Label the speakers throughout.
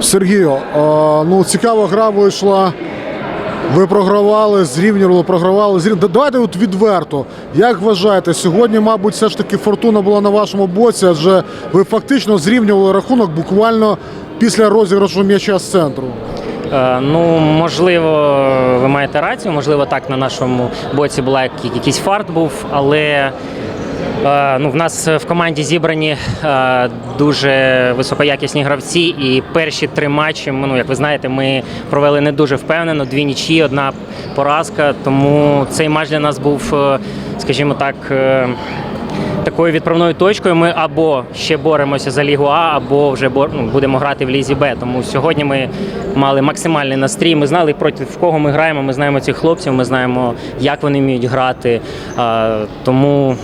Speaker 1: Сергію, ну цікава гра вийшла. Ви програвали, зрівнювали, програвали. зрівнювали. Давайте от відверто. Як вважаєте, сьогодні, мабуть, все ж таки фортуна була на вашому боці, адже ви фактично зрівнювали рахунок буквально після розіграшу м'яча з центру.
Speaker 2: Е, Ну, можливо, ви маєте рацію, можливо, так на нашому боці була як- якийсь фарт був, але ну, в нас в команді зібрані е, дуже високоякісні гравці, і перші три матчі, ну, як ви знаєте, ми провели не дуже впевнено, дві нічі, одна поразка. Тому цей матч для нас був, е, скажімо так. е, Такою відправною точкою ми або ще боремося за Лігу А, або вже ну, будемо грати в Лізі Б. Тому сьогодні ми мали максимальний настрій. Ми знали проти кого ми граємо. Ми знаємо цих хлопців, ми знаємо, як вони вміють грати. Тому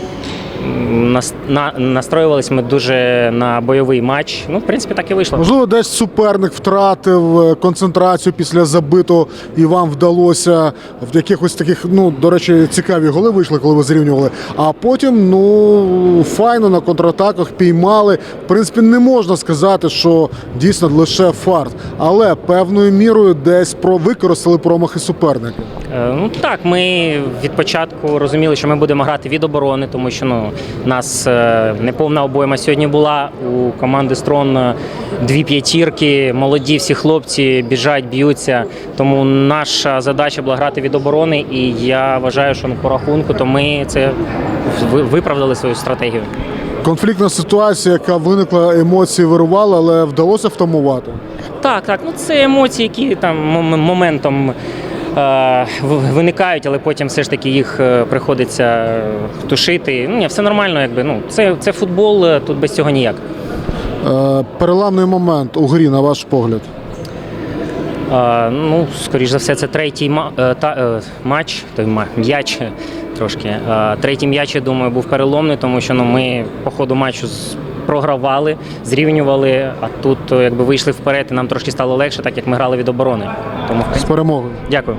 Speaker 2: настроювались ми дуже на бойовий матч. Ну, в принципі, так і вийшло.
Speaker 1: Можливо, десь суперник втратив е, концентрацію після забитого, і вам вдалося в якихось таких, ну до речі, цікаві голи вийшли, коли ви зрівнювали. А потім, ну файно на контратаках піймали. В принципі, не можна сказати, що дійсно лише фарт, але певною мірою десь про використали промахи суперника.
Speaker 2: Е, Ну так, ми від початку розуміли, що ми будемо грати від оборони, тому що ну у нас е, неповна обойма сьогодні була. У команди Строн е, дві п'ятірки, молоді всі хлопці біжать, б'ються. Тому наша задача була грати від оборони, і я вважаю, що ну, по рахунку, то ми це виправдали свою стратегію.
Speaker 1: Конфліктна ситуація, яка виникла, емоції вирували, але вдалося втамувати.
Speaker 2: Так, так, ну це емоції, які там моментом виникають, але потім все ж таки їх е, приходиться е, тушити. Ну, ні, все нормально, якби. Ну, це, це футбол, е, тут без цього ніяк.
Speaker 1: Е, переламний момент у грі, на ваш погляд.
Speaker 2: Е, ну, скоріш за все, це третій е, е, матч, той м'яч е, трошки. Е, третій м'яч, я думаю, був переломний, тому що ну, ми по ходу матчу програвали, зрівнювали, а тут е, якби вийшли вперед, і нам трошки стало легше, так як ми грали від оборони. Тому
Speaker 1: З перемогою.
Speaker 2: дякую.